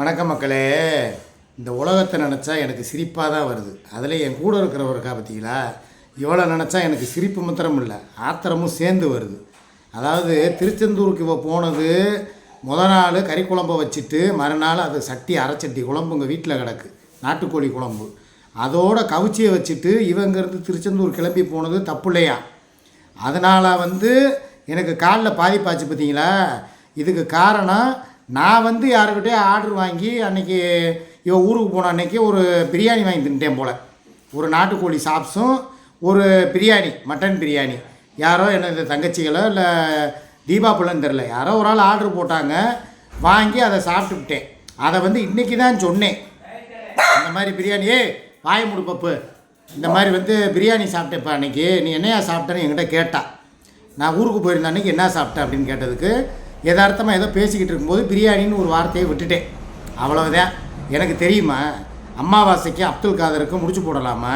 வணக்கம் மக்களே. இந்த உலகத்தை நினச்சா எனக்கு சிரிப்பாக தான் வருது. அதில் என் கூட இருக்கிறவருக்கா பார்த்தீங்களா இவ்வளோ நினச்சா எனக்கு சிரிப்பு மாத்திரம் இல்லை ஆத்திரமும் சேர்ந்து வருது. அதாவது திருச்செந்தூருக்கு இவ போனது முத நாள் கறி குழம்ப வச்சுட்டு மறுநாள் அது சட்டி அரைச்சட்டி குழம்பு உங்கள் வீட்டில் கிடக்கு நாட்டுக்கோழி குழம்பு. அதோட கவுச்சியை வச்சுட்டு இவங்கிறது திருச்செந்தூர் கிளம்பி போனது தப்பு இல்லையா அதனால் வந்து எனக்கு காலில் பாதிப்பாச்சு பார்த்தீங்களா இதுக்கு காரணம் நான் வந்து யாருக்கிட்டே ஆர்டர் வாங்கி அன்றைக்கி இவன் ஊருக்கு போன அன்றைக்கி ஒரு பிரியாணி வாங்கி தின்ட்டேன் போல். ஒரு நாட்டுக்கோழி சாப்ஸும் ஒரு பிரியாணி மட்டன் பிரியாணி. யாரோ எனது தங்கச்சிகளோ இல்லை தீபா பிள்ளைன்னு தெரில யாரோ ஒரு ஆள் ஆர்டர் போட்டாங்க வாங்கி அதை சாப்பிட்டுக்கிட்டேன் அதை வந்து இன்றைக்கி தான் சொன்னேன். இந்த மாதிரி பிரியாணி ஏய் வாய முடு பப்பு. இந்த மாதிரி வந்து பிரியாணி சாப்பிட்டேப்பா அன்றைக்கி நீ என்னையா சாப்பிட்டேன்னு என்கிட்ட கேட்டா. நான் ஊருக்கு போயிருந்த அன்றைக்கி என்ன சாப்பிட்டேன் அப்படின்னு கேட்டதுக்கு யதார்த்தமாக ஏதோ பேசிக்கிட்டு இருக்கும்போது பிரியாணின்னு ஒரு வார்த்தையை விட்டுட்டேன். அவ்வளவுதான். எனக்கு தெரியுமா? அமாவாசைக்கு அப்துல் காதருக்கு முடிச்சு போடலாமா?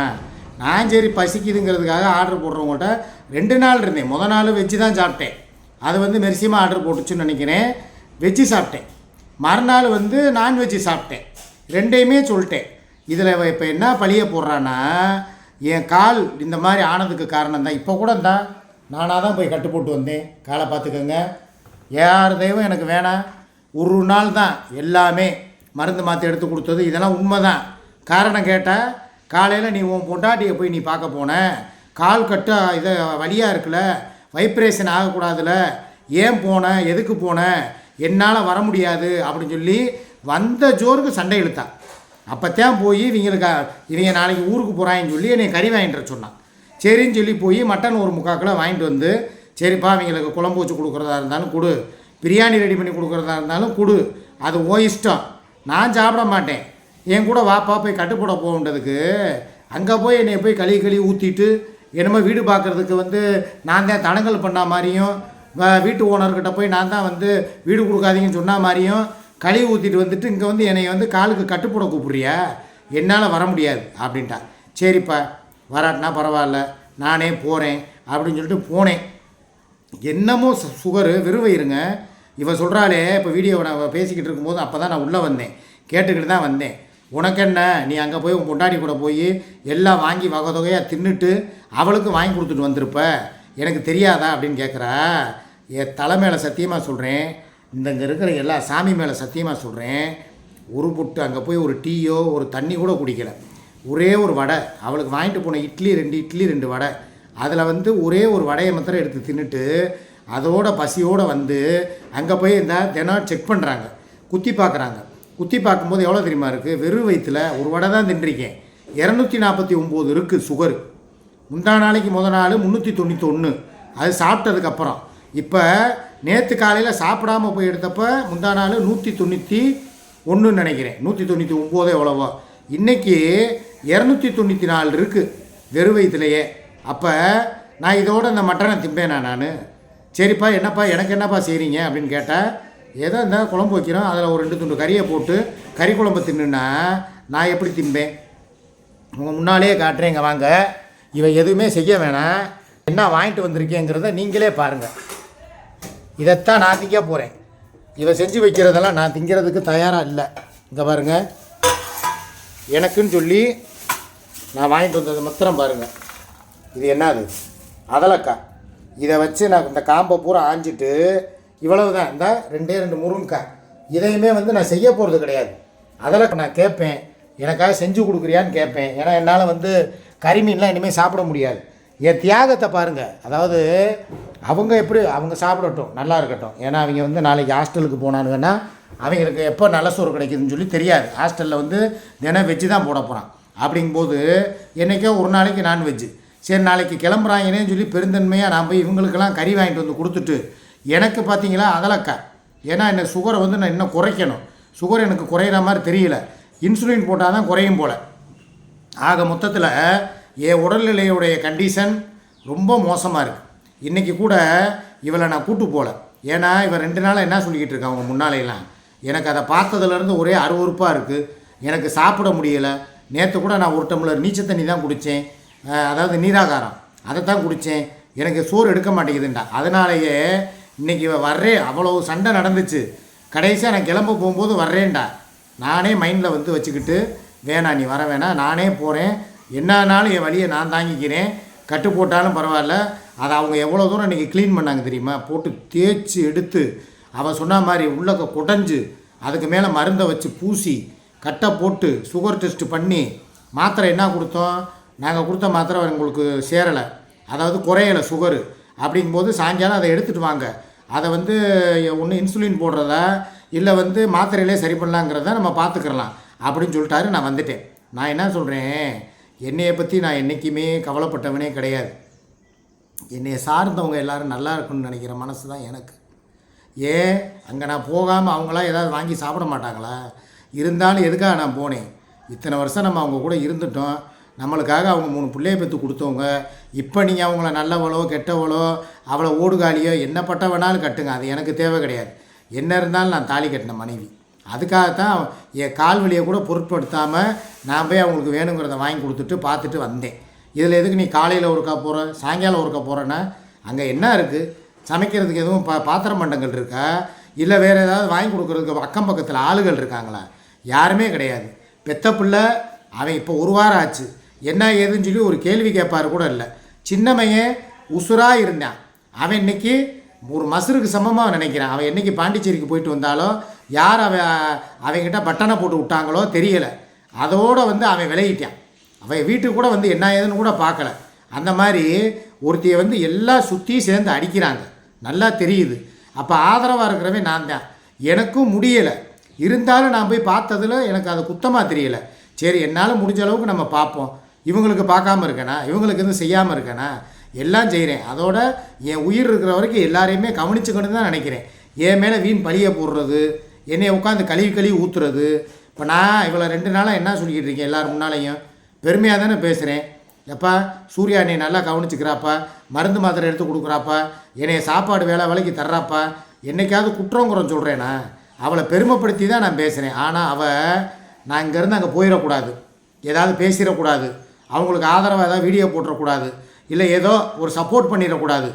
நான் சரி பசிக்குதுங்கிறதுக்காக ஆர்டர் போடுறவங்கள்ட்ட ரெண்டு நாள் இருந்தேன். முத நாள் வெஜ்ஜு தான் சாப்பிட்டேன். அது வந்து மெரிசியமாக ஆர்டர் போட்டுச்சுன்னு நினைக்கிறேன். வெஜ்ஜு சாப்பிட்டேன். மறுநாள் வந்து நான்வெஜ்ஜு சாப்பிட்டேன். ரெண்டையுமே சொல்லிட்டேன். இதில் இப்போ என்ன பழிய போடுறான்னா என் கால் இந்த மாதிரி ஆனதுக்கு காரணம் தான் இப்போ கூட தான் நானாக தான் போய் கட்டு போட்டு வந்தேன். காலை பார்த்துக்கோங்க. யார் தெய்வம் எனக்கு வேணாம். ஒரு நாள் தான் எல்லாமே மருந்து மாற்றி எடுத்து கொடுத்தது. இதெல்லாம் உண்மை தான் காரணம் கேட்டால் காலையில் நீ உன் பொண்டாட்டியை போய் நீ பார்க்க போன. கால் கட்டு இதை வழியாக இருக்குல்ல. வைப்ரேஷன் ஆகக்கூடாதுல்ல. ஏன் போன? எதுக்கு போன? என்னால் வர முடியாது அப்படின்னு சொல்லி வந்த ஜோருக்கு சண்டை இழுத்தான் அப்போத்தான் போய் இவங்களுக்கு இவங்க நாளைக்கு ஊருக்கு போகிறாங்கன்னு சொல்லி என்னை கறி வாங்கிட்டு சொன்னான். சரின்னு சொல்லி போய் மட்டன் ஒரு முக்காக்கில் வாங்கிட்டு வந்து சரிப்பா அவங்களுக்கு குழம்பு வச்சு கொடுக்குறதா இருந்தாலும் கொடு. பிரியாணி ரெடி பண்ணி கொடுக்குறதா இருந்தாலும் கொடு. அது ஓ இஷ்டம். நான் சாப்பிட மாட்டேன். என் கூட வாப்பா போய் கட்டுப்பட போகன்றதுக்கு அங்கே போய் என்னை போய் கழுவி கழுவி ஊற்றிட்டு என்னமோ வீடு பார்க்குறதுக்கு வந்து நான் தான் தடங்கல் பண்ண மாதிரியும் வீட்டு ஓனர்கிட்ட போய் நான் தான் வந்து வீடு கொடுக்காதீங்கன்னு சொன்ன மாதிரியும் கழுவி ஊற்றிட்டு வந்துட்டு இங்கே வந்து என்னை வந்து காலுக்கு கட்டுப்பட கூப்பிட்றியா? என்னால் வர முடியாது அப்படின்ட்டா. சரிப்பா வராட்டினா பரவாயில்ல. நானே போகிறேன் அப்படின்னு சொல்லிட்டு போனேன். என்னமோ சு- சுகரு விருவயிருங்க இவன் சொல்கிறாளே இப்போ வீடியோவை நான் பேசிக்கிட்டு இருக்கும்போது அப்போ தான் நான் உள்ளே வந்தேன். கேட்டுக்கிட்டு தான் வந்தேன். உனக்கு என்ன நீ அங்கே போய் உன் பொண்டாடி கூட போய் எல்லாம் வாங்கி வகை தொகையாக தின்னுட்டு அவளுக்கு வாங்கி கொடுத்துட்டு வந்திருப்ப. எனக்கு தெரியாதா அப்படின்னு கேட்குறா என் தலை மேலே சத்தியமாக சொல்கிறேன் இந்த இங்கே இருக்கிற எல்லா சாமி மேலே சத்தியமாக சொல்கிறேன் ஒரு புட்டு அங்கே போய் ஒரு டீயோ ஒரு தண்ணி கூட குடிக்கலை. ஒரே ஒரு வடை. அவளுக்கு வாங்கிட்டு போன இட்லி ரெண்டு இட்லி ரெண்டு வடை. அதில் வந்து ஒரே ஒரு வடையை மாத்திரம் எடுத்து தின்னுட்டு அதோட பசியோடு வந்து அங்கே போய் இந்த தினம் செக் பண்ணுறாங்க குத்தி பார்க்குறாங்க குத்தி பார்க்கும்போது எவ்வளோ தெரியுமா இருக்குது வெறும் வயிற்றுல ஒரு வடை தான் தின்றிருக்கேன். இரநூத்தி நாற்பத்தி ஒம்பது இருக்குது சுகரு முந்தா நாளைக்கு முத நாள் முந்நூற்றி தொண்ணூற்றி ஒன்று அது சாப்பிட்டதுக்கப்புறம் இப்போ நேற்று காலையில் சாப்பிடாம போய் எடுத்தப்போ முந்தா நாள் நூற்றி தொண்ணூற்றி ஒன்றுன்னு நினைக்கிறேன். நூற்றி தொண்ணூற்றி ஒம்போதோ எவ்வளவோ. இன்றைக்கி இரநூத்தி தொண்ணூற்றி நாலு இருக்குது வெறும் வயிற்றுலையே அப்போ நான் இதோட இந்த மட்டனை திம்பேனா நான்? சரிப்பா என்னப்பா எனக்கு என்னப்பா செய்கிறீங்க அப்படின்னு கேட்டால் ஏதோ இந்த குழம்பு வைக்கிறோம் அதில் ஒரு ரெண்டு துண்டு கறியை போட்டு கறி குழம்பு தின்னுனா நான் எப்படி திம்பேன்? உங்கள் முன்னாலேயே காட்டுறேன் இங்கே வாங்க. இவன் எதுவுமே செய்ய வேணாம் என்ன வாங்கிட்டு வந்திருக்கேங்கிறத நீங்களே பாருங்கள் இதைத்தான் நான் திங்க போகிறேன் இவன் செஞ்சு வைக்கிறதெல்லாம் நான் திங்கிறதுக்கு தயாராக இல்லை. இங்கே பாருங்கள் எனக்குன்னு சொல்லி நான் வாங்கிட்டு வந்தது மாத்திரம் பாருங்கள் இது என்னது? அதலக்காய் இதை வச்சு நான் இந்த காம்பை பூரா ஆஞ்சிட்டு இவ்வளவு தான் இந்த ரெண்டே ரெண்டு முருங்கைக்காய் இதையுமே வந்து நான் செய்ய போகிறது கிடையாது. அதலக்கா நான் கேட்பேன். எனக்காக செஞ்சு கொடுக்குறியான்னு கேட்பேன். ஏன்னா என்னால் வந்து கறிமீன்லாம் இனிமேல் சாப்பிட முடியாது. என் தியாகத்தை பாருங்கள் அதாவது அவங்க எப்படி அவங்க சாப்பிடட்டும் நல்லா இருக்கட்டும். ஏன்னா அவங்க வந்து நாளைக்கு ஹாஸ்டலுக்கு போனானுங்கன்னா அவங்களுக்கு எப்போ நல்ல சோறு கிடைக்குதுன்னு சொல்லி தெரியாது. ஹாஸ்டலில் வந்து தினம் வெஜ்ஜு தான் போட போகிறான் அப்படிங்கும்போது என்றைக்கோ ஒரு நாளைக்கு நான்வெஜ்ஜு. சரி நாளைக்கு கிளம்புறாங்கன்னு சொல்லி பெருந்தன்மையாக நான் போய் இவங்களுக்கெல்லாம் கறி வாங்கிட்டு வந்து கொடுத்துட்டு எனக்கு பார்த்தீங்களா அதலக்கா ஏன்னா என்ன சுகரை வந்து நான் இன்னும் குறைக்கணும். சுகர் எனக்கு குறையிற மாதிரி தெரியல. இன்சுலின் போட்டால் தான் குறையும் போல். ஆக மொத்தத்தில் என் உடல்நிலையுடைய கண்டிஷன் ரொம்ப மோசமாக இருக்குது இன்றைக்கி கூட இவளை நான் கூட்டு போகல ஏன்னா இவன் ரெண்டு நாளாக என்ன சொல்லிக்கிட்டு இருக்கான் அவங்க முன்னாலையெல்லாம்? எனக்கு அதை பார்த்ததுலேருந்து ஒரே அருவருப்பாக இருக்குது எனக்கு சாப்பிட முடியலை. நேற்று கூட நான் ஒரு டம்ளர் நீச்சல் தண்ணி தான் குடித்தேன் அதாவது நீராகாரம். அதை தான் குடித்தேன் எனக்கு சோறு எடுக்க மாட்டேங்குதுண்டா அதனாலேயே இன்றைக்கி வர்றேன் அவ்வளோ சண்டை நடந்துச்சு. கடைசியாக நான் கிளம்ப போகும்போது வர்றேன்டா. நானே மைண்டில் வந்து வச்சுக்கிட்டு வேணாம் நீ வர வேணாம் நானே போகிறேன் என்னன்னாலும் என் வழியை நான் தாங்கிக்கிறேன். கட்டு போட்டாலும் பரவாயில்ல. அதை அவங்க எவ்வளோ தூரம் இன்றைக்கி க்ளீன் பண்ணாங்க தெரியுமா? போட்டு தேய்ச்சி எடுத்து அவன் சொன்ன மாதிரி உள்ளக்க குடஞ்சு அதுக்கு மேலே மருந்தை வச்சு பூசி கட்டை போட்டு சுகர் டெஸ்ட் பண்ணி மாத்திரை என்ன கொடுத்தோம்? நாங்கள் கொடுத்த மாத்திரை உங்களுக்கு சேரலை. அதாவது குறையலை சுகரு அப்படிங்கும்போது சாயங்காலம் அதை எடுத்துகிட்டு வாங்க. அதை வந்து ஒன்று இன்சுலின் போடுறதா இல்லை வந்து மாத்திரையிலே சரி பண்ணலாங்கிறத நம்ம பார்த்துக்கிறலாம் அப்படின்னு சொல்லிட்டாரு நான் வந்துட்டேன். நான் என்ன சொல்கிறேன் என்னையை பற்றி நான் என்றைக்குமே கவலைப்பட்டவனே கிடையாது. என்னையை சார்ந்தவங்க எல்லாரும் நல்லா இருக்குன்னு நினைக்கிற மனசு தான் எனக்கு. ஏன்? அங்கே நான் போகாமல் அவங்களாம் ஏதாவது வாங்கி சாப்பிட மாட்டாங்களா? இருந்தாலும் எதுக்காக நான் போனேன்? இத்தனை வருஷம் நம்ம அவங்க கூட இருந்துட்டோம். நம்மளுக்காக அவங்க மூணு பிள்ளைய பெற்று கொடுத்தவங்க இப்போ நீங்கள் அவங்கள நல்லவளோ கெட்டவளோ அவளை ஓடுகாலியோ என்ன பட்ட வேணாலும் கட்டுங்க. அது எனக்கு தேவை கிடையாது. என்ன இருந்தாலும் நான் தாலி கட்டின மனைவி. அதுக்காகத்தான் என் கால் வலியை கூட பொருட்படுத்தாமல் நான் போய் அவங்களுக்கு வேணுங்கிறத வாங்கி கொடுத்துட்டு பார்த்துட்டு வந்தேன். இதில் எதுக்கு நீ காலையில் ஒருக்கா போகிற சாயங்காலம் ஒருக்கா போகிறேன்னா அங்கே என்ன இருக்குது சமைக்கிறதுக்கு எதுவும் பா பாத்திரம் பண்டங்கள் இருக்கா? இல்லை வேறு ஏதாவது வாங்கி கொடுக்குறதுக்கு அக்கம் பக்கத்தில் ஆளுகள் இருக்காங்களா? யாருமே கிடையாது. பெத்த பிள்ளை அவன் இப்போ ஒரு வாரம் ஆச்சு. என்ன ஏதுன்னு சொல்லி ஒரு கேள்வி கேட்பாரு கூட இல்லை. சின்னமையே உசுராக இருந்தான் அவன் இன்னைக்கு ஒரு மசருக்கு சமமாக நினைக்கிறான். அவன் என்றைக்கு பாண்டிச்சேரிக்கு போயிட்டு வந்தாலோ யார் அவன் அவன்கிட்ட பட்டனை போட்டு விட்டாங்களோ தெரியலை. அதோடு வந்து அவன் விலகிட்டான். அவன் வீட்டுக்கு கூட வந்து என்ன ஏதுன்னு கூட பார்க்கல. அந்த மாதிரி ஒருத்தியை வந்து எல்லாம் சுற்றியும் சேர்ந்து அடிக்கிறாங்க. நல்லா தெரியுது. அப்போ ஆதரவாக இருக்கிறவன் நான் தான். எனக்கும் முடியலை. இருந்தாலும் நான் போய் பார்த்ததுல எனக்கு அது குத்தமாக தெரியலை. சரி என்னால் முடிஞ்ச அளவுக்கு நம்ம பார்ப்போம். இவங்களுக்கு பார்க்காம இருக்கேனா? இவங்களுக்கு எதுவும் செய்யாமல் இருக்கேனா? எல்லாம் செய்கிறேன் அதோட என் உயிர் இருக்கிற வரைக்கும் எல்லாரையுமே கவனிச்சுக்கணும்னு தான் நினைக்கிறேன். என் மேலே வீண் பழியை போடுறது என்னை உட்காந்து கழுவி கழுவி ஊற்றுறது இப்போ நான் இவ்வளோ ரெண்டு நாளாக என்ன சொல்லிக்கிட்டு இருக்கேன் எல்லோரும் முன்னாலையும்? பெருமையாக தானே பேசுகிறேன் எப்பா சூர்யா என்னை நல்லா கவனிச்சுக்கிறாப்பா? மருந்து மாத்திரை எடுத்து கொடுக்குறாப்பா? என்னைய சாப்பாடு வேலை வேலைக்கு தர்றாப்பா? என்னைக்காவது குற்றங்குறம் சொல்கிறேனா அவளை பெருமைப்படுத்தி தான் நான் பேசுகிறேன் ஆனால் அவள் நான் இங்கேருந்து அங்கே போயிடக்கூடாது ஏதாவது பேசிடக்கூடாது அவங்களுக்கு ஆதரவாக ஏதாவது வீடியோ போட்டுறக்கூடாது. இல்லை ஏதோ ஒரு சப்போர்ட் பண்ணிடக்கூடாது.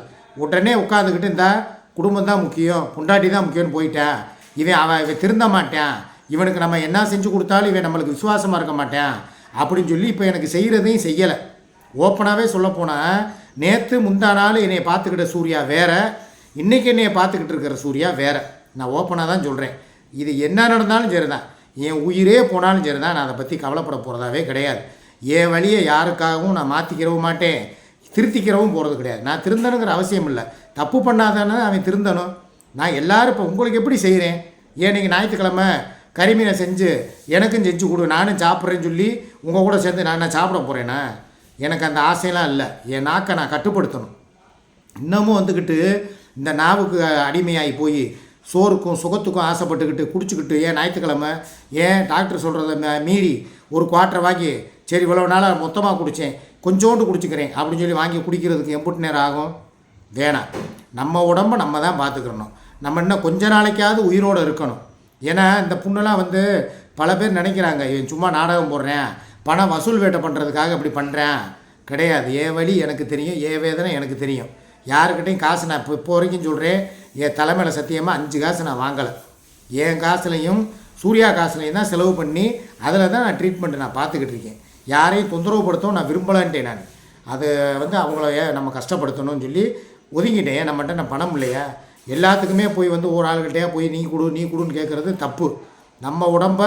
உடனே உட்காந்துக்கிட்டு இந்த குடும்பம் தான் முக்கியம் பொண்டாட்டி தான் முக்கியம்னு போயிட்டேன் இவன் அவன் இவன் திருந்த மாட்டேன். இவனுக்கு நம்ம என்ன செஞ்சு கொடுத்தாலும் இவன் நம்மளுக்கு விசுவாசமாக இருக்க மாட்டேன். அப்படின்னு சொல்லி இப்போ எனக்கு செய்கிறதையும் செய்யலை. ஓப்பனாகவே சொல்லப்போனால் நேற்று முந்தா நாள் என்னை பார்த்துக்கிட்ட சூர்யா வேறு இன்றைக்கி என்னைய பார்த்துக்கிட்டு இருக்கிற சூர்யா வேறு. நான் ஓப்பனாக தான் சொல்கிறேன் இது என்ன நடந்தாலும் சரி தான் என் உயிரே போனாலும் சரி தான் நான் அதை பற்றி கவலைப்பட போகிறதாவே கிடையாது. என் வழியை யாருக்காகவும் நான் மாற்றிக்கிறவும் மாட்டேன். திருத்திக்கிறவும் போகிறது கிடையாது. நான் திருந்தணுங்கிற அவசியம் இல்லை. தப்பு பண்ணாதானே அவன் திருந்தணும். நான் எல்லாரும் இப்போ உங்களுக்கு எப்படி செய்கிறேன் ஏன் நீங்கள் ஞாயிற்றுக்கிழமை கறிமீனை செஞ்சு எனக்கும் செஞ்சு கொடு நானும் சாப்பிட்றேன்னு சொல்லி உங்கள் கூட சேர்ந்து நான் நான் சாப்பிட போகிறேன்னா எனக்கு அந்த ஆசையெல்லாம் இல்லை. என் நாக்கை நான் கட்டுப்படுத்தணும். இன்னமும் வந்துக்கிட்டு இந்த நாவுக்கு அடிமையாகி போய் சோறுக்கும் சுகத்துக்கும் ஆசைப்பட்டுக்கிட்டு குடிச்சிக்கிட்டு ஏன் ஞாயிற்றுக்கிழமை? ஏன் டாக்டர் சொல்கிறத மீறி ஒரு குவார்ட்டரை வாங்கி சரி இவ்வளோ நாளாக மொத்தமாக குடித்தேன் கொஞ்சோண்டு குடிச்சுக்கிறேன் அப்படின்னு சொல்லி வாங்கி குடிக்கிறதுக்கு எம்புட்டு நேரம் ஆகும்? வேணாம். நம்ம உடம்ப நம்ம தான் பார்த்துக்கிறணும். நம்ம இன்னும் கொஞ்ச நாளைக்காவது உயிரோடு இருக்கணும். ஏன்னா இந்த புண்ணெல்லாம் வந்து பல பேர் நினைக்கிறாங்க இவன் சும்மா நாடகம் போடுறேன். பணம் வசூல் வேட்டை பண்ணுறதுக்காக இப்படி பண்ணுறேன் கிடையாது. ஏ வழி எனக்கு தெரியும் ஏ வேதனை எனக்கு தெரியும். யாருக்கிட்டையும் காசு நான் இப்போ இப்போ வரைக்கும் சொல்கிறேன் என் தலைமையில் சத்தியமாக அஞ்சு காசு நான் வாங்கலை. என் காசுலையும் சூர்யா காசுலையும் தான் செலவு பண்ணி அதில் தான் நான் ட்ரீட்மெண்ட் நான் பார்த்துக்கிட்டு இருக்கேன். யாரையும் தொந்தரவுப்படுத்தவும் நான் விரும்பலான்ட்டேன் நான். அது வந்து அவங்கள நம்ம கஷ்டப்படுத்தணும்னு சொல்லி ஒதுங்கிட்டேன். நம்மகிட்ட நான் பணம் இல்லையா? எல்லாத்துக்குமே போய் வந்து ஒரு ஆளுகிட்டே போய் நீ கொடு நீ கொடுன்னு கேட்குறது தப்பு. நம்ம உடம்ப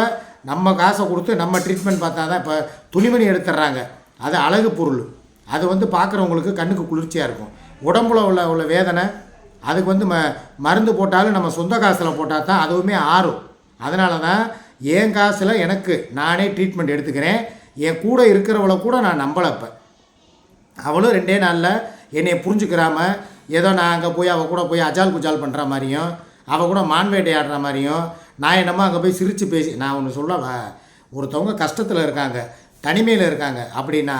நம்ம காசை கொடுத்து நம்ம ட்ரீட்மெண்ட் பார்த்தா தான் இப்போ துணிமணி எடுத்துடுறாங்க. அது அழகு பொருள். அது வந்து பார்க்குறவங்களுக்கு கண்ணுக்கு குளிர்ச்சியாக இருக்கும். உடம்புல உள்ள உள்ள வேதனை அதுக்கு வந்து ம மருந்து போட்டாலும் நம்ம சொந்த காசில் போட்டால் தான் அதுவுமே ஆறும். அதனால தான் என் காசில் எனக்கு நானே ட்ரீட்மெண்ட் எடுத்துக்கிறேன். என் கூட இருக்கிறவளை கூட நான் நம்பலை அவளும் ரெண்டே நாளில் என்னை புரிஞ்சுக்கிறாம ஏதோ நான் அங்கே போய் அவள் கூட போய் அஜால் குஜால் பண்ணுற மாதிரியும் அவள் கூட மான்வேட்டை ஆடுற மாதிரியும் நான் என்னமோ அங்கே போய் சிரித்து பேசி நான் ஒன்று சொல்லவா? ஒருத்தவங்க கஷ்டத்தில் இருக்காங்க தனிமையில் இருக்காங்க. அப்படின்னா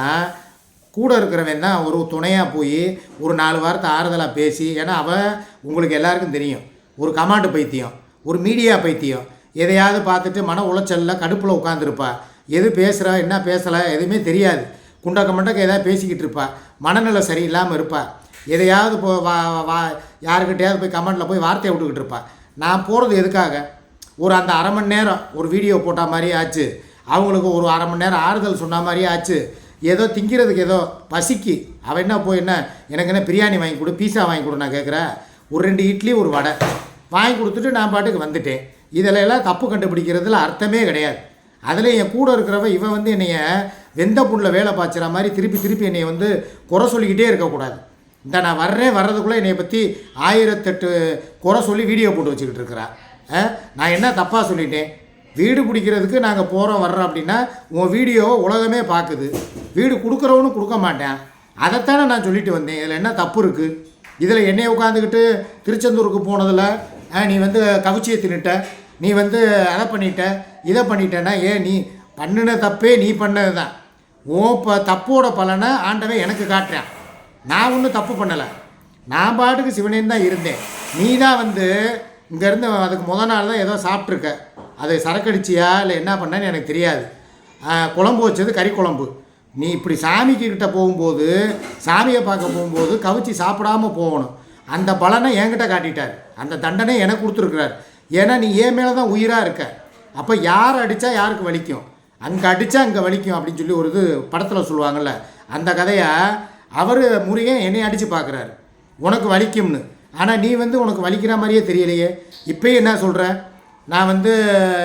கூட இருக்கிறவன் தான் ஒரு துணையாக போய் ஒரு நாலு வாரத்தை ஆறுதலாக பேசி ஏன்னா அவள் உங்களுக்கு எல்லாருக்கும் தெரியும். ஒரு கமாண்டு பைத்தியம் ஒரு மீடியா பைத்தியம். எதையாவது பார்த்துட்டு மன உளைச்சலில் கடுப்பில் உட்காந்துருப்பா எது பேசுகிறா என்ன பேசலை எதுவுமே தெரியாது. குண்டக்க மண்டக்க ஏதாவது பேசிக்கிட்டு இருப்பா. மனநிலை சரியில்லாமல் இருப்பா. எதையாவது போ வா வா யாருக்கிட்டையாவது போய் கமெண்டில் போய் வார்த்தையை விட்டுக்கிட்டு இருப்பா. நான் போகிறது எதுக்காக? ஒரு அந்த அரை மணி நேரம் ஒரு வீடியோ போட்ட மாதிரி ஆச்சு. அவங்களுக்கு ஒரு அரை மணி நேரம் ஆறுதல் சொன்ன மாதிரி ஆச்சு. ஏதோ திங்கிறதுக்கு ஏதோ பசிக்கு. அவன் என்ன போய் என்ன? எனக்கு என்ன பிரியாணி வாங்கி கொடு பீஸா வாங்கி கொடு நான் கேட்குறேன் ஒரு ரெண்டு இட்லி ஒரு வடை. வாங்கி கொடுத்துட்டு நான் பாட்டுக்கு வந்துட்டேன். இதில் எல்லாம் தப்பு கண்டுபிடிக்கிறதுல அர்த்தமே கிடையாது. அதில் என் கூட இருக்கிறவ இவன் வந்து என்னைய வெந்த புண்ணில் வேலை பாய்ச்சிற மாதிரி திருப்பி திருப்பி என்னை வந்து குறை சொல்லிக்கிட்டே இருக்கக்கூடாது இந்த நான் வர்றேன் வர்றதுக்குள்ளே என்னை பற்றி ஆயிரத்தெட்டு குறை சொல்லி வீடியோ போட்டு வச்சுக்கிட்டு இருக்கிறா. நான் என்ன தப்பாக சொல்லிட்டேன்? வீடு பிடிக்கிறதுக்கு நாங்கள் போகிறோம் வர்றோம் அப்படின்னா உன் வீடியோ உலகமே பார்க்குது வீடு கொடுக்குறவனும் கொடுக்க மாட்டேன். அதைத்தானே நான் சொல்லிட்டு வந்தேன். இதில் என்ன தப்பு இருக்குது இதில் என்னையை உட்காந்துக்கிட்டு திருச்செந்தூருக்கு போனதில் ஆ, நீ வந்து கவிச்சியை தின்னுட்ட. நீ வந்து அதை பண்ணிட்ட? இதை பண்ணிட்டேன்னா ஏன் நீ பண்ணின தப்பே நீ பண்ணது தான் உன் ப தப்போட பலனை ஆண்டவன் எனக்கு காட்டுறேன். நான் ஒன்றும் தப்பு பண்ணலை. நான் பாட்டுக்கு சிவனேன்னு தான் இருந்தேன். நீ தான் வந்து இங்கேருந்து அதுக்கு முத நாள் தான் ஏதோ சாப்பிட்ருக்க அது சரக்கடிச்சியா? இல்லை என்ன பண்ணேன்னு எனக்கு தெரியாது. குழம்பு வச்சது கறி குழம்பு. நீ இப்படி சாமிக்கு கிட்ட போகும்போது சாமியை பார்க்க போகும்போது கவிச்சி சாப்பிடாம போகணும். அந்த பலனை என்கிட்ட காட்டிட்டார். அந்த தண்டனை எனக்கு கொடுத்துருக்குறார். ஏன்னா நீ என் மேலே தான் உயிராக இருக்க? அப்போ யார் அடித்தா யாருக்கு வலிக்கும்? அங்கே அடித்தா அங்கே வலிக்கும் அப்படின்னு சொல்லி ஒரு இது படத்தில் சொல்லுவாங்கள்ல அந்த கதையை அவர் முருகன் என்னை அடித்து பார்க்குறாரு உனக்கு வலிக்கும்னு. ஆனால் நீ வந்து உனக்கு வலிக்கிற மாதிரியே தெரியலையே. இப்போயும் என்ன சொல்கிற நான் வந்து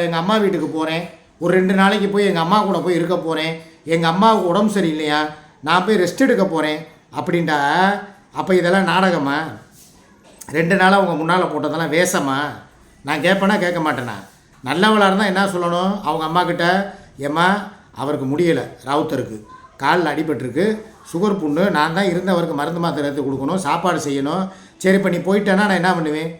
எங்கள் அம்மா வீட்டுக்கு போகிறேன் ஒரு ரெண்டு நாளைக்கு போய் எங்கள் அம்மா கூட போய் இருக்க போகிறேன் எங்கள் அம்மாவுக்கு உடம்பு சரியில்லையா? நான் போய் ரெஸ்ட் எடுக்க போகிறேன் அப்படின்ட்டா அப்போ இதெல்லாம் நாடகமா? ரெண்டு நாளாக உங்கள் முன்னால் போட்டதெல்லாம் வேஷமா? நான் கேட்பேனா கேட்க மாட்டேனா? நல்லவளாக இருந்தால் என்ன சொல்லணும்? அவங்க அம்மாக்கிட்ட ஏம்மா அவருக்கு முடியலை ராவுத்தருக்கு. காலில் அடிபட்டிருக்கு. சுகர் புண்ணு. நான் தான் இருந்து அவருக்கு மருந்து மாத்திரை எடுத்து கொடுக்கணும் சாப்பாடு செய்யணும். சரி இப்போ நீ போயிட்டேன்னா நான் என்ன பண்ணுவேன்?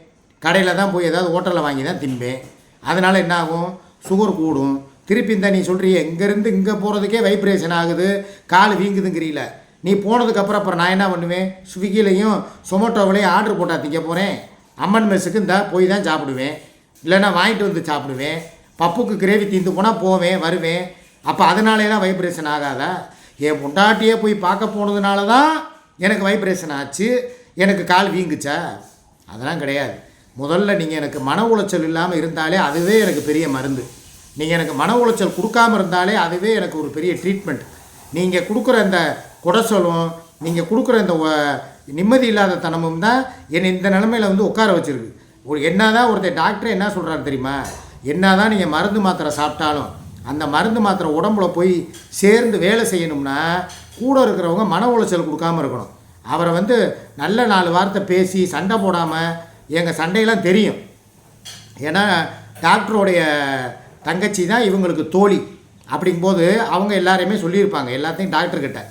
கடையில் தான் போய் ஏதாவது ஹோட்டலில் வாங்கி தான் திம்பேன் அதனால் என்ன ஆகும்? சுகர் கூடும். திருப்பி இந்த நீ சொல்கிறிய இங்கேருந்து இங்கே போகிறதுக்கே வைப்ரேஷன் ஆகுது. கால் வீங்குதுங்கிறீல. நீ போனதுக்கப்புறம் அப்புறம் நான் என்ன பண்ணுவேன்? ஸ்விக்கிலையும் சொமோட்டோவிலையும் ஆர்டர் போட்டால் திங்க போகிறேன் அம்மன் மெஸ்ஸுக்கு இந்த போய் தான் சாப்பிடுவேன். இல்லைன்னா வாங்கிட்டு வந்து சாப்பிடுவேன். பப்புக்கு கிரேவி தீந்து போனால் போவேன் வருவேன். அப்போ அதனாலேலாம் வைப்ரேஷன் ஆகாதா? என் பொண்டாட்டியே போய் பார்க்க போனதுனால தான் எனக்கு வைப்ரேஷன் ஆச்சு. எனக்கு கால் வீங்குச்சா? அதெல்லாம் கிடையாது. முதல்ல நீங்கள் எனக்கு மன உளைச்சல் இல்லாமல் இருந்தாலே அதுவே எனக்கு பெரிய மருந்து. நீங்கள் எனக்கு மன உளைச்சல் கொடுக்காம இருந்தாலே அதுவே எனக்கு ஒரு பெரிய ட்ரீட்மெண்ட் நீங்கள் கொடுக்குற இந்த குடசலும் நீங்கள் கொடுக்குற இந்த ஒ- நிம்மதி இல்லாத தனமும் தான் என்னை இந்த நிலமையில வந்து உட்கார வச்சுருக்கு. ஒரு என்ன தான் ஒருத்தர் டாக்டர் என்ன சொல்கிறாரு தெரியுமா? என்ன தான் நீங்கள் மருந்து மாத்திரை சாப்பிட்டாலும் அந்த மருந்து மாத்திரை உடம்புல போய் சேர்ந்து வேலை செய்யணும்னா கூட இருக்கிறவங்க மன உளைச்சல் கொடுக்காம இருக்கணும். அவரை வந்து நல்ல நாலு வார்த்தை பேசி சண்டை போடாமல் எங்கள் சண்டையெல்லாம் தெரியும். ஏன்னா டாக்டருடைய தங்கச்சி தான் இவங்களுக்கு தோழி. அப்படிங்கும்போது அவங்க எல்லாரையுமே சொல்லியிருப்பாங்க. எல்லாத்தையும் டாக்டர்கிட்ட.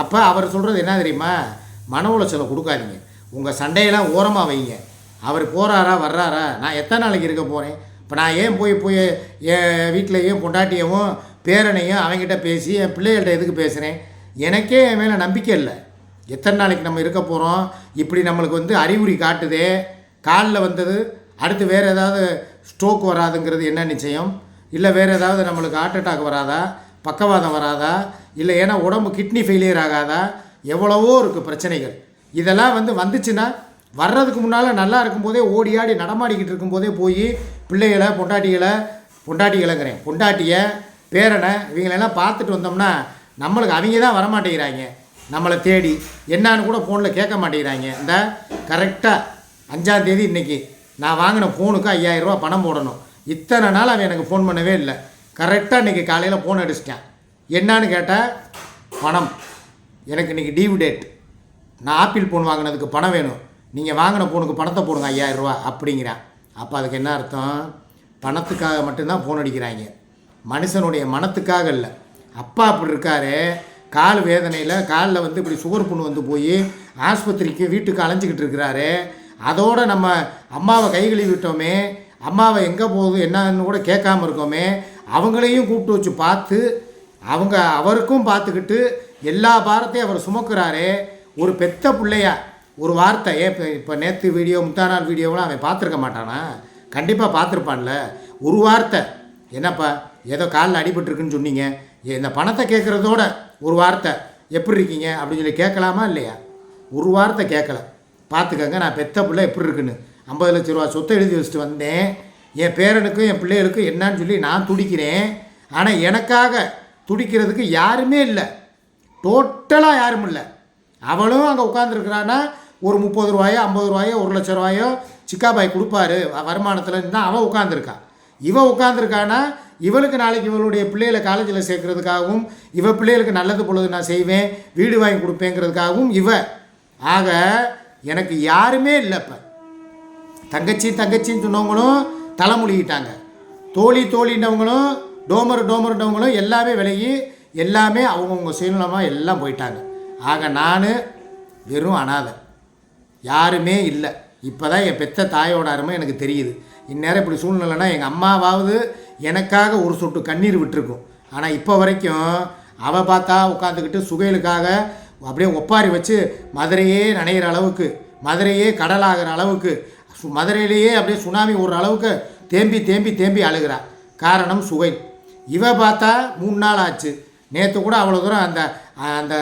அப்போ அவர் சொல்கிறது என்ன தெரியுமா? மன உளைச்சலை கொடுக்காதீங்க. உங்கள் சண்டையெல்லாம் ஓரமாக வைங்க. அவர் போகிறாரா வர்றாரா? நான் எத்தனை நாளைக்கு இருக்க போகிறேன் இப்போ நான் ஏன் போய் போய் என் வீட்டிலையும் பொண்டாட்டியவும் பேரனையும் அவங்ககிட்ட பேசி என் பிள்ளைகள்கிட்ட எதுக்கு பேசுகிறேன் எனக்கே என் மேலே நம்பிக்கை இல்லை. எத்தனை நாளைக்கு நம்ம இருக்க போகிறோம் இப்படி நம்மளுக்கு வந்து அறிகுறி காட்டுதே. காலில் வந்தது அடுத்து வேறு ஏதாவது ஸ்ட்ரோக் வராதுங்கிறது என்ன நிச்சயம்? இல்லை வேறு ஏதாவது நம்மளுக்கு ஹார்ட் அட்டாக் வராதா? பக்கவாதம் வராதா? இல்லை ஏன்னா உடம்பு கிட்னி ஃபெயிலியர் ஆகாதா? எவ்வளவோ இருக்குது பிரச்சனைகள். இதெல்லாம் வந்து வந்துச்சுன்னா வர்றதுக்கு முன்னால் நல்லா இருக்கும்போதே ஓடி ஆடி நடமாடிக்கிட்டு இருக்கும்போதே போய் பிள்ளைகளை பொண்டாட்டிகளை பொண்டாட்டிகளைங்கிறேன். பொண்டாட்டியை பேரனை இவங்களெல்லாம் பார்த்துட்டு வந்தோம்னா நம்மளுக்கு அவங்க தான் வரமாட்டேங்கிறாங்க. நம்மளை தேடி என்னான்னு கூட ஃபோனில் கேட்க மாட்டேங்கிறாங்க. இந்த கரெக்டாக அஞ்சாந்தேதி இன்றைக்கி நான் வாங்கின ஃபோனுக்கு ஐயாயிரரூபா பணம் போடணும். இத்தனை நாள் அவன் எனக்கு ஃபோன் பண்ணவே இல்லை. கரெக்டாக இன்றைக்கி காலையில் ஃபோன் அடிச்சிட்டேன். என்னான்னு கேட்டால் பணம். எனக்கு இன்றைக்கி டியூ டேட் நான் ஆப்பிள் ஃபோன் வாங்கினதுக்கு பணம் வேணும். நீங்கள் வாங்கின ஃபோனுக்கு பணத்தை போடுங்க ஐயாயிரரூவா அப்படிங்கிறான். அப்போ அதுக்கு என்ன அர்த்தம்? பணத்துக்காக மட்டும்தான் ஃபோன் அடிக்கிறாங்க. மனுஷனுடைய மனத்துக்காக இல்லை. அப்பா அப்படி இருக்காரு. கால் வேதனையில் காலில் வந்து இப்படி சுகர் புண்ணு வந்து போய் ஆஸ்பத்திரிக்கு வீட்டுக்கு அலைஞ்சிக்கிட்டு இருக்கிறாரு. அதோடு நம்ம அம்மாவை கை கழுவி விட்டோமே அம்மாவை எங்கே போகுது என்னன்னு கூட கேட்காம இருக்கோமே அவங்களையும் கூப்பிட்டு வச்சு பார்த்து அவங்க அவருக்கும் பார்த்துக்கிட்டு எல்லா பாரத்தையும் அவர் சுமக்கிறாரே. ஒரு பெத்த பிள்ளையா ஒரு வார்த்தை ஏன் இப்போ இப்போ நேற்று வீடியோ முந்தா நாள் வீடியோவெலாம் அவன் பார்த்துருக்க மாட்டானா? கண்டிப்பாக பார்த்துருப்பான்ல. ஒரு வார்த்தை. என்னப்பா ஏதோ காலில் அடிபட்டுருக்குன்னு சொன்னீங்க. இந்த பணத்தை கேட்குறதோட ஒரு வார்த்தை. எப்படி இருக்கீங்க? அப்படின்னு சொல்லி கேட்கலாமா இல்லையா? ஒரு வார்த்தை கேட்கல. பார்த்துக்கங்க நான் பெத்த பிள்ளை எப்படி இருக்குன்னு. ஐம்பது லட்ச ரூபா சொத்தை எழுதி வச்சுட்டு வந்தேன். என் பேரனுக்கும் என் பிள்ளைகளுக்கும் என்னன்னு சொல்லி நான் துடிக்கிறேன். ஆனால் எனக்காக துடிக்கிறதுக்கு யாருமே இல்லை. டோட்டலாக யாரும் இல்லை. அவளும் அங்கே உட்காந்துருக்குறான்னா ஒரு முப்பது ரூபாயோ ஐம்பது ரூபாயோ ஒரு லட்ச ரூபாயோ சிக்காபாய் கொடுப்பாரு வருமானத்தில் தான் அவள் உட்காந்துருக்கா இவன் உட்காந்துருக்கானா இவளுக்கு நாளைக்கு இவளுடைய பிள்ளைகளை காலேஜில் சேர்க்கறதுக்காகவும் இவ பிள்ளைகளுக்கு நல்லது பொழுது நான் செய்வேன் வீடு வாங்கி கொடுப்பேங்கிறதுக்காகவும் இவ. ஆக எனக்கு யாருமே இல்லை இப்போ. தங்கச்சி தங்கச்சின்னு சொன்னவங்களும் தலைமொழிகிட்டாங்க தோழி தோழின்றவங்களும் டோமர் டோமர்ன்றவங்களும் எல்லாமே விலகி எல்லாமே அவங்கவுங்க சுயநலமாக எல்லாம் போயிட்டாங்க. ஆக நான் வெறும் அனாதை. யாருமே இல்லை. இப்போ தான் என் பெத்த தாயோட அருமை எனக்கு தெரியுது. இந்நேரம் இப்படி சூழ்நிலைனா எங்கள் அம்மாவாவது எனக்காக ஒரு சொட்டு கண்ணீர் விட்டுருக்கும். ஆனால் இப்போ வரைக்கும் அவள் பார்த்தா உட்காந்துக்கிட்டு சுகைகளுக்காக அப்படியே ஒப்பாரி வச்சு மதுரையே நனைகிற அளவுக்கு மதுரையே கடலாகிற அளவுக்கு சு மதுரையிலேயே அப்படியே சுனாமி ஓடுற அளவுக்கு தேம்பி தேம்பி தேம்பி அழுகிறா. காரணம் சுகை. இவ பார்த்தா மூணு நாள் ஆச்சு. நேற்று கூட அவ்வளோ தூரம் அந்த அந்த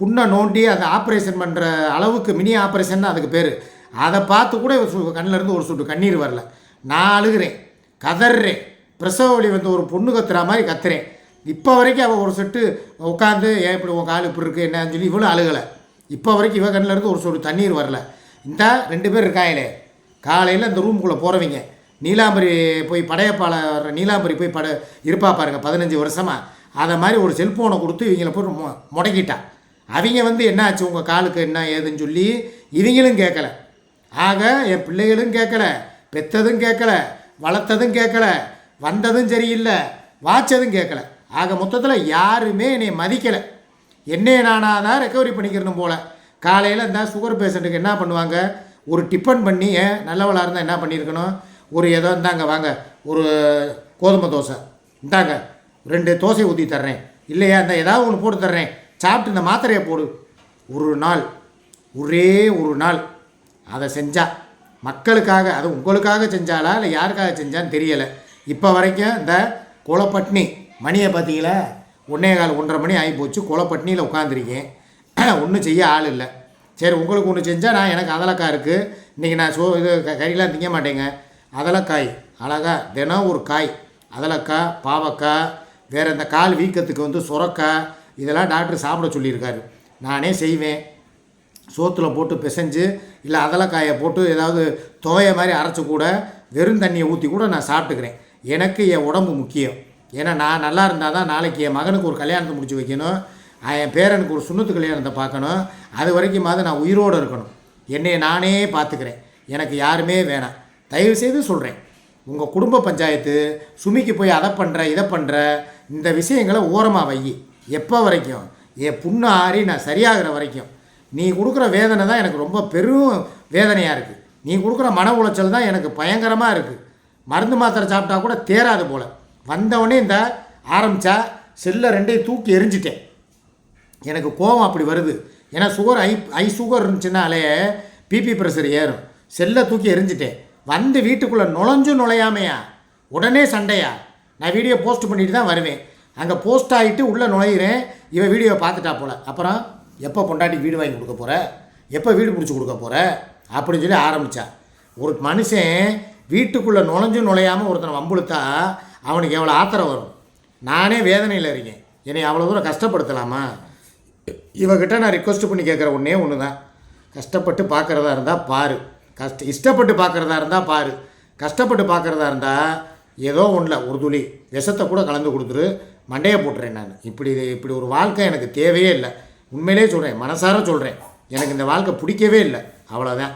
புண்ணை நோண்டி அந்த ஆப்ரேஷன் பண்ணுற அளவுக்கு மினி ஆப்ரேஷன் அதுக்கு பேர். அதை பார்த்து கூட இவ சு கண்ணுலருந்து ஒரு சொட்டு கண்ணீர் வரல. நான் அழுகிறேன் கதறேன் பிரசவ வலி வந்து ஒரு பொண்ணு கத்துற மாதிரி கத்துறேன். இப்போ வரைக்கும் அவள் ஒரு செட்டு உட்காந்து ஏன் இப்படி உன் கால் இப்படி இருக்குது என்னன்னு சொல்லி இவ்வளோ அழுகலை. இப்போ வரைக்கும் இவ கண்ணிலேருந்து ஒரு சொட்டு தண்ணீர் வரல. இந்த ரெண்டு பேர் இருக்காங்களே காலையில் இந்த ரூமுக்குள்ளே போகிறவங்க நீலாம்பரி போய் படையப்பாளர் நீலாம்பரி போய் பட இருப்பா பாருங்கள் பதினஞ்சு வருஷமாக அதை மாதிரி ஒரு செல்ஃபோனை கொடுத்து இவங்களை போட்டு மொ முடக்கிட்டா. அவங்க வந்து என்ன ஆச்சு உங்கள் காலுக்கு என்ன ஏதுன்னு சொல்லி இவங்களும் கேட்கல ஆக என் பிள்ளைகளும் கேட்கல பெத்ததும் கேட்கல வளர்த்ததும் கேட்கல வந்ததும் சரியில்லை. வாச்சதும் கேட்கல ஆக மொத்தத்தில் யாருமே என்னை மதிக்கலை. என்னையை நானாக தான் ரெக்கவரி பண்ணிக்கிறணும் போல். காலையில் இந்த சுகர் பேஷண்ட்டுக்கு என்ன பண்ணுவாங்க? ஒரு டிஃபன் பண்ணி நல்லவளாக இருந்தால் என்ன பண்ணியிருக்கணும்? ஒரு ஏதோ இந்தாங்க வாங்க. ஒரு கோதுமை தோசை. இந்தாங்க ரெண்டு தோசை ஊற்றி தர்றேன். இல்லையா? இந்த ஏதாவது ஒன்று போட்டு தர்றேன். சாப்பிட்டு இந்த மாத்திரையை போடு. ஒரு நாள் ஒரே ஒரு நாள் அதை செஞ்சா மக்களுக்காக அது உங்களுக்காக செஞ்சாலா இல்லை யாருக்காக செஞ்சான்னு தெரியலை. இப்போ வரைக்கும் இந்த குளப்பட்னி மணியை பார்த்தீங்களா? ஒன்றே கால் ஒன்றரை மணி ஆகி போச்சு. குளப்பட்னியில் உட்காந்துருக்கேன் ஒன்றும் செய்ய ஆள் இல்லை. சரி உங்களுக்கு ஒன்று செஞ்சால் நான் எனக்கு அதலக்காய் இருக்குது இன்றைக்கி நான் சோ இது க- கறிலாம் திங்க மாட்டேங்க. அதலக்காய் அழகா தினம் ஒரு காய். அதலக்காய் பாவக்காய் வேறு இந்த கால் வீக்கத்துக்கு வந்து சுரக்காய் இதெல்லாம் டாக்டர் சாப்பிட சொல்லியிருக்காரு. நானே செய்வேன். சோத்தில் போட்டு பிசைஞ்சு இல்லை அதலக்காயை போட்டு ஏதாவது துவைய மாதிரி அரைச்சி கூட வெறும் தண்ணியை ஊற்றி கூட நான் சாப்பிட்டுக்கிறேன். எனக்கு என் உடம்பு முக்கியம். ஏன்னா நான் நல்லா இருந்தால் தான் நாளைக்கு என் மகனுக்கு ஒரு கல்யாணத்தை முடிச்சு வைக்கணும். என் பேரனுக்கு ஒரு சுண்ணத்து கல்யாணத்தை பார்க்கணும். அது வரைக்குமாவது நான் உயிரோடு இருக்கணும். என்னை நானே பார்த்துக்கிறேன். எனக்கு யாருமே வேணாம். தயவு செய்து சொல்கிறேன் உங்கள் குடும்ப பஞ்சாயத்து சுமிக்கு போய் அதை பண்ணுற இதை பண்ணுற இந்த விஷயங்களை ஓரமாக வை. எப்போ வரைக்கும்? என் புண்ணு ஆறி நான் சரியாகிற வரைக்கும். நீ கொடுக்குற வேதனை தான் எனக்கு ரொம்ப பெரும் வேதனையாக இருக்குது நீ கொடுக்குற மன உளைச்சல் தான் எனக்கு பயங்கரமாக இருக்குது மருந்து மாத்திரை சாப்பிட்டா கூட தேராது போல். வந்தவொடனே இந்த ஆரம்பித்தா செல்லை ரெண்டையும் தூக்கி எரிஞ்சிட்டேன். எனக்கு கோபம் அப்படி வருது. ஏன்னா சுகர் ஐ ஐ சுகர் இருந்துச்சுனாலே பிபி ப்ரெஷர் ஏறும். செல்லை தூக்கி எரிஞ்சிட்டேன். வந்து வீட்டுக்குள்ளே நுழைஞ்சும் நுழையாமையா? உடனே சண்டையா? நான் வீடியோ போஸ்ட் பண்ணிட்டு தான் வருவேன். அங்கே போஸ்ட் ஆகிட்டு உள்ளே நுழையிறேன். இவன் வீடியோவை பார்த்துட்டா போல. அப்புறம் எப்போ பொண்டாட்டி வீடு வாங்கி கொடுக்க போகிற எப்போ வீடு பிடிச்சி கொடுக்க போகிற அப்படின்னு சொல்லி ஆரம்பித்தா ஒரு மனுஷன் வீட்டுக்குள்ளே நுழைஞ்சும் நுழையாமல் ஒருத்தனை வம்புழுத்தா அவனுக்கு எவ்வளோ ஆத்திரம் வரும்? நானே வேதனையில் இருக்கேன். என்னை அவ்வளோ தூரம் கஷ்டப்படுத்தலாமா? இவகிட்ட நான் ரிக்வஸ்ட் பண்ணி கேட்குற ஒன்றே ஒன்று தான் கஷ்டப்பட்டு பார்க்குறதா இருந்தால் பாரு. கஷ்ட இஷ்டப்பட்டு பார்க்குறதா இருந்தால் பாரு. கஷ்டப்பட்டு பார்க்குறதா இருந்தால் ஏதோ ஒன்றில் ஒரு துளி விஷத்தை கூட கலந்து கொடுத்துரு மண்டையை போட்டுறேன் நான். இப்படி இப்படி ஒரு வாழ்க்கை எனக்கு தேவையே இல்லை. உண்மையிலே சொல்கிறேன் மனசார சொல்கிறேன் எனக்கு இந்த வாழ்க்கை பிடிக்கவே இல்லை. அவ்வளோதான்